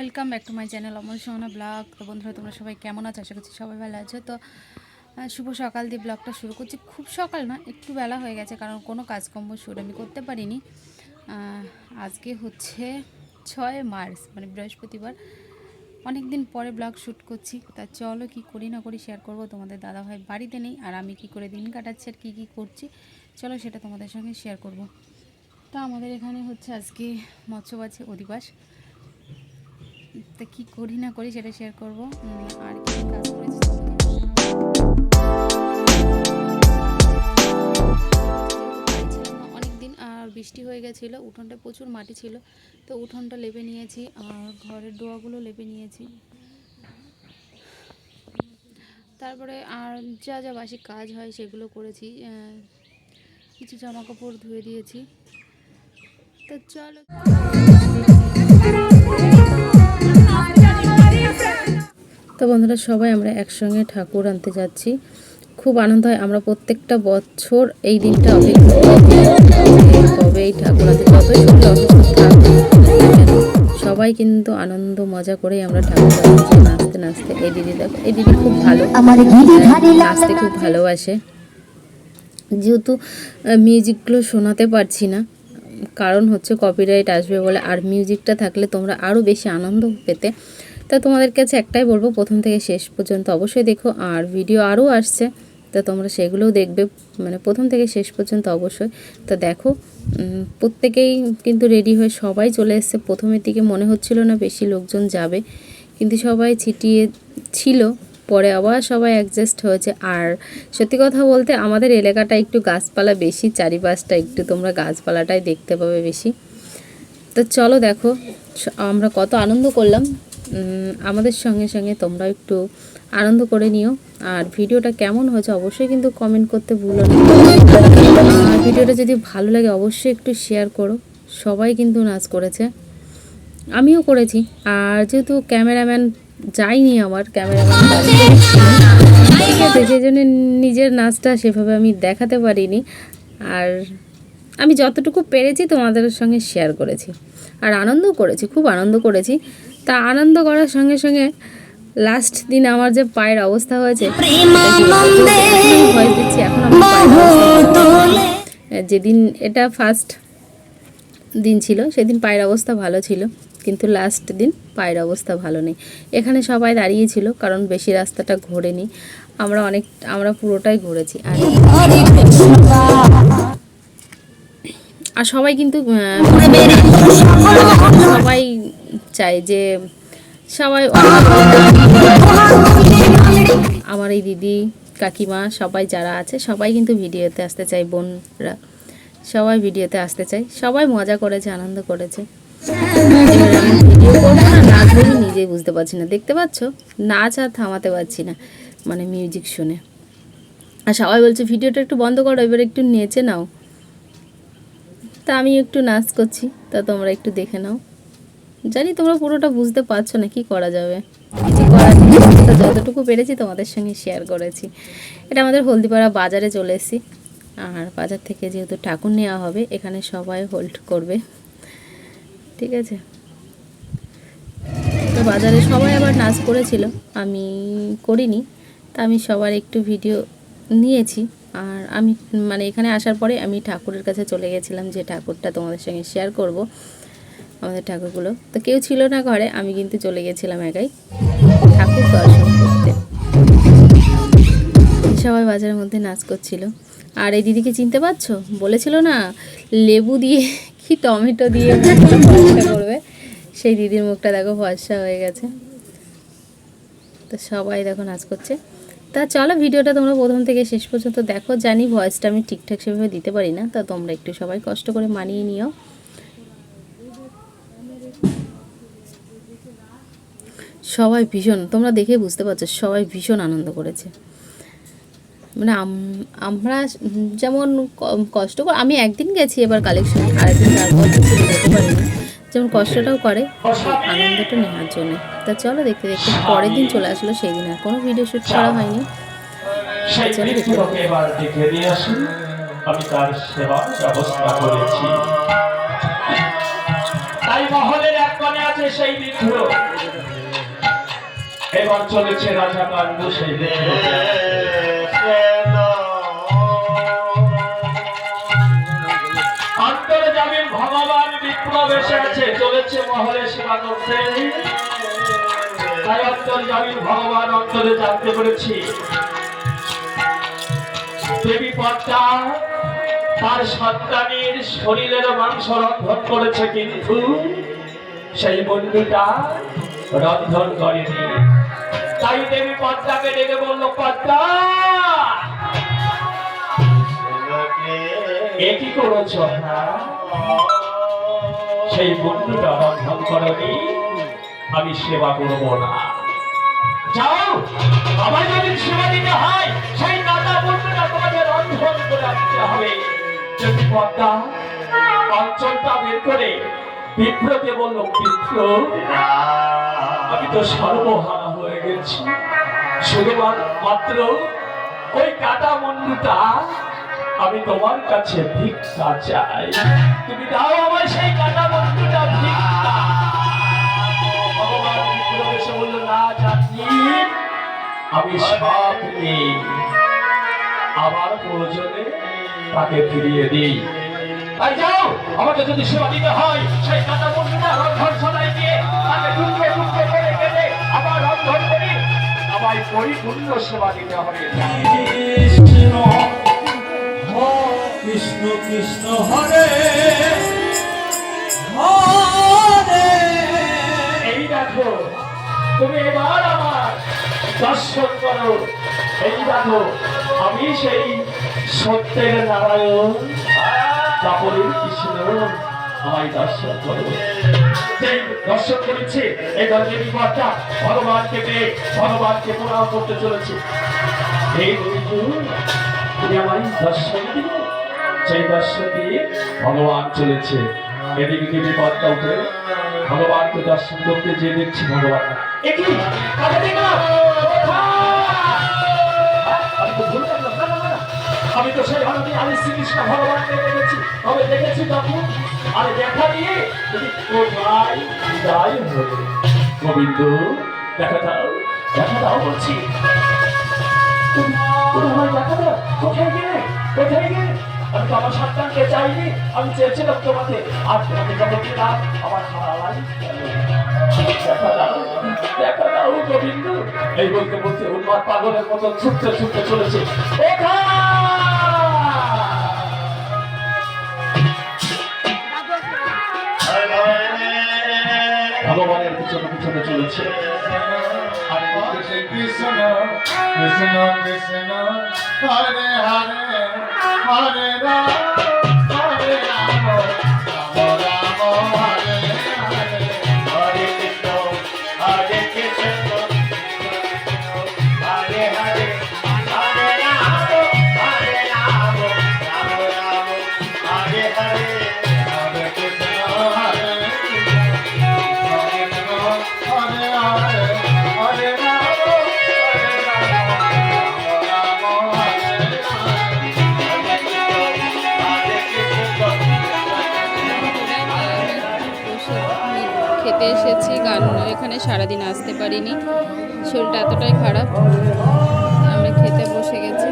Welcome back to my channel Amal Sohana blog. তো বন্ধুরা, তোমরা সবাই কেমন আছো? আশা করছি সবাই ভালো আছো। তো শুভ সকাল দিয়ে ব্লগটা শুরু করছি। খুব সকাল না, একটু বেলা হয়ে গেছে, কারণ কোনো কাজকর্ম শুরু আমি করতে পারিনি। আজকে হচ্ছে ছয় মার্চ মানে বৃহস্পতিবার। অনেক দিন পরে ব্লগ শ্যুট করছি। তা চলো কি করি না করি শেয়ার করব। তোমাদের দাদাভাই বাড়িতে নেই, আর আমি কি করে দিন কাটাচ্ছি আর কী কী করছি, চলো সেটা তোমাদের সঙ্গে শেয়ার করব। তা আমাদের এখানে হচ্ছে আজকে মৎস্যবাছি অধিবাস। তা কী করি না করি সেটা শেয়ার করব। আর কি কাজ করেছি আর বৃষ্টি হয়ে গেছিল, উঠোনটা প্রচুর মাটি ছিল, তো উঠোনটা লেপে নিয়েছি, আর ঘরের ডোয়াগুলো লেপে নিয়েছি। তারপরে আর যা যা বাসি কাজ হয় সেগুলো করেছি কিছু জামা কাপড় ধুয়ে দিয়েছি। তো চলো। তো বন্ধুরা সবাই আমরা একসঙ্গে ঠাকুর আনতে যাচ্ছি। খুব আনন্দ হয় আমরা প্রত্যেকটা বছর এই দিনটা অপেক্ষা কবে এই ঠাকুর আনতে যতই শরীর অসুস্থ সবাই কিন্তু আনন্দ মজা করেই আমরা ঠাকুর নাচতে নাচতে এই দিদি দেখো এই দিদি খুব ভালো। লাল নাচতে খুব ভালোবাসে। যেহেতু মিউজিকগুলো শোনাতে পারছি না কারণ হচ্ছে কপিরাইট আসবে বলে আর মিউজিকটা থাকলে তোমরা আরও বেশি আনন্দ পেতে। তা তোমাদের কাছে একটাই বলব, প্রথম থেকে শেষ পর্যন্ত অবশ্যই দেখো, আর ভিডিও আরও আসছে, তা তোমরা সেগুলোও দেখবে মানে প্রথম থেকে শেষ পর্যন্ত অবশ্যই। তো দেখো প্রত্যেকেই কিন্তু রেডি হয়ে সবাই চলে এসছে, প্রথমের দিকে মনে হচ্ছিল না বেশি লোকজন যাবে, কিন্তু সবাই ছিটিয়ে ছিল, পরে আবার সবাই অ্যাডজাস্ট হয়েছে, আর সত্যি কথা বলতে আমাদের এলাকাটা একটু গাছপালা বেশি, চারিপাশটা একটু তোমরা গাছপালাটাই দেখতে পাবে বেশি। তো চলো দেখো আমরা কত আনন্দ করলাম আমাদের সঙ্গে সঙ্গে তোমরা একটু আনন্দ করে নিও। আর ভিডিওটা কেমন হয়েছে অবশ্যই কিন্তু কমেন্ট করতে ভুলো না। আর ভিডিওটা যদি ভালো লাগে অবশ্যই একটু শেয়ার করো। সবাই কিন্তু নাচ করেছে। আমিও করেছি। আর যেহেতু ক্যামেরাম্যান যায়নি আমার ক্যামেরাম্যান সেই জন্য নিজের নাচটা সেভাবে আমি দেখাতে পারিনি। আর আমি যতটুকু পেরেছি তোমাদের সঙ্গে শেয়ার করেছি। আর আনন্দ করেছি, খুব আনন্দ করেছি। তা আনন্দ করার সঙ্গে সঙ্গে লাস্ট দিন আমার যে পায়ের অবস্থা হয়েছে দিচ্ছি এখন। যেদিন এটা ফার্স্ট দিন ছিল সেদিন পায়ের অবস্থা ভালো ছিল কিন্তু লাস্ট দিন পায়ের অবস্থা ভালো নেই। এখানে সবাই দাঁড়িয়েছিল কারণ বেশি রাস্তাটা ঘোরেনি। আমরা অনেক আমরা পুরোটাই ঘুরেছি। আর আর সবাই কিন্তু সবাই চায় যে সবাই আমার এই দিদি, কাকিমা, সবাই যারা আছে, সবাই কিন্তু ভিডিওতে আসতে চায়, বোনরা। সবাই ভিডিওতে আসতে চায়। সবাই মজা করেছে, আনন্দ করেছে। না, নাচ বলি নিজেই বুঝতে পারছি না। দেখতে পাচ্ছ? নাচ আর থামাতে পারছি না মানে মিউজিক শুনে। আর সবাই বলছে, ভিডিওটা একটু বন্ধ করো, এবার একটু নেচে নাও। তা আমি একটু নাচ করছি, তা তোমরা একটু দেখে নাও। জানি তোমরা পুরোটা বুঝতে পারছ না কি করা যাবে। কিছু করার তো যতটুকু পেরেছি তোমাদের সঙ্গে শেয়ার করেছি। এটা আমাদের হলদিপাড়া বাজারে চলে এসেছি। আর বাজার থেকে যেহেতু ঠাকুর নেওয়া হবে, এখানে সবাই হোল্ড করবে। ঠিক আছে? তো বাজারে সবাই আবার নাচ করেছিল। আমি করিনি, তা আমি সবার একটু ভিডিও নিয়েছি। আর আমি মানে এখানে আসার পরে আমি ঠাকুরের কাছে চলে গেছিলাম যে ঠাকুরটা তোমাদের সঙ্গে শেয়ার করব। আমাদের ঠাকুরগুলো। তো কেউ ছিল না ঘরে, আমি কিন্তু চলে গেছিলাম একাই। ঠাকুর দর্শন করতে। সবাই বাজারের মধ্যে নাচ করছিল। আর এই দিদিকে চিনতে পারছ? বলেছিল না, লেবু দিয়ে কি টমেটো দিয়ে ফর্সা করবে? সেই দিদির মুখটা দেখো ফর্সা হয়ে গেছে। তো সবাই দেখো নাচ করছে। তা চলো ভিডিওটা তোমরা প্রথম থেকে শেষ পর্যন্ত দেখো। জানি ভয়েসটা আমি ঠিকঠাক সেভাবে দিতে পারি না। তা তোমরা একটু সবাই কষ্ট করে মানিয়ে নিও। সবাই ভীষণ তোমরা দেখে বুঝতে পারছ সবাই ভীষণ আনন্দ করেছে। মানে আম- আমরা যেমন কষ্ট করে আমি একদিন গেছি এবার কালেকশনে আরেকদিন তারপর যেতে যেমন কষ্টটাও করে আনন্দটা নেওয়ার জন্য। তা চলো দেখতে দেখতে পরের দিন চলে আসলো সেই দিন আর কোনো ভিডিও শ্যুট করা হয়নি। চলো দেখতে আমি তার সেবার ব্যবস্থা করেছি। তাই আছে সেই বিদ্রোহ এবার চলেছে রাজা কান্ড সেই বিদ্রোহ অন্তর্জামীন ভগবান বিপ্লব এসে আছে, চলেছে মহলে সেবা করতে। তাই অন্তর্জামীন ভগবান অন্তরে জানতে পেরেছি। দেবী পদ্মা তার সন্তানের শরীরের মাংস রন্ধন করেছে কিন্তু। সেই বন্ধুটা রন্ধন করেনি। তাই দেবী পদ্মাকে ডেকে বলল, পদ্মা! এ কি করেছ? সেই বন্ধুটা রন্ধন করনি, আমি সেবা করব না। যাও আমার যদি সেবা দিতে হয়, সেই দাদা বন্ধুটা তোমাকে রন্ধন করে আনতে হবে। যদি পদ্মা অঞ্চলটা বের করে বিপ্রকে বলল বিপ্র আমি তো সর্বহারা হয়ে গেছি। শুধু মাত্র ওই কাটা মুন্ডুটা আমি তোমার কাছে ভিক্ষা চাই। তুমি দাও আমার সেই কাটা মুন্ডুটা, ভিক্ষা। ভগবান এসে বলল, না জানি, আমি সব নেই আমার প্রয়োজনে তাকে ফিরিয়ে দিই। তাই যাও আমাকে যদি সেবা দিতে হয় সেই কাটা বন্ধুটা রন্ধন সদাই দিয়ে তাকে টুকরে টুকরে করে কেটে আবার রন্ধন করি। আমায় পরিপূর্ণ সেবা দিতে হবে। কৃষ্ণ কৃষ্ণ কৃষ্ণ হরে হরে। এই দেখো তুমি এবার আমার দর্শন করো। এই দেখো আমি সেই সত্যের নারায়ণ। কাপড়ের কৃষ্ণ আমায় দর্শন করো দর্শন করেছে, এই দেবী মাতা ভগবানকে পেয়ে ভগবানকে প্রণাম করতে চলেছে এই তুমি আমায় দর্শন দিবে সেই দর্শন দিয়ে ভগবান চলেছে এদিকে দেবী পদ্মা উঠে ভগবানকে দর্শন করতে যে দেখছি ভগবান না। এ কি? দেখলাম? কোথায়? আমি তো ভুল করলাম। না, না, না, না। আমি তো সেই ভারতী আমি শ্রীকৃষ্ণ ভগবানকে দেখেছি। তবে দেখেছি তখন আর দেখা দিয়ে তুমি কোথায় বিদায় হলে গোবিন্দ দেখা দাও দেখা দাও বলছি। তুমি দেখা দাও কোথায় গেলে কোথায় গেলে আমি তো আমার সন্তানকে চাইনি আমি চেয়েছিলাম তোমাকে। আর তোমাকে যখন দিলাম আমার হারালাই দেখা দেখা দাও গোবিন্দ। এই বলতে বলতে উন্মাদ পাগলের মতো ছুটতে ছুটতে চলেছে। ভগবানের পিছনে চলেছে। কৃষ্ণ কৃষ্ণ কৃষ্ণ হরে হরে হরে রাম খেতে এসেছি গান এখানে সারাদিন আসতে পারিনি। শরীরটা এতটাই খারাপ। আমরা খেতে বসে গেছি।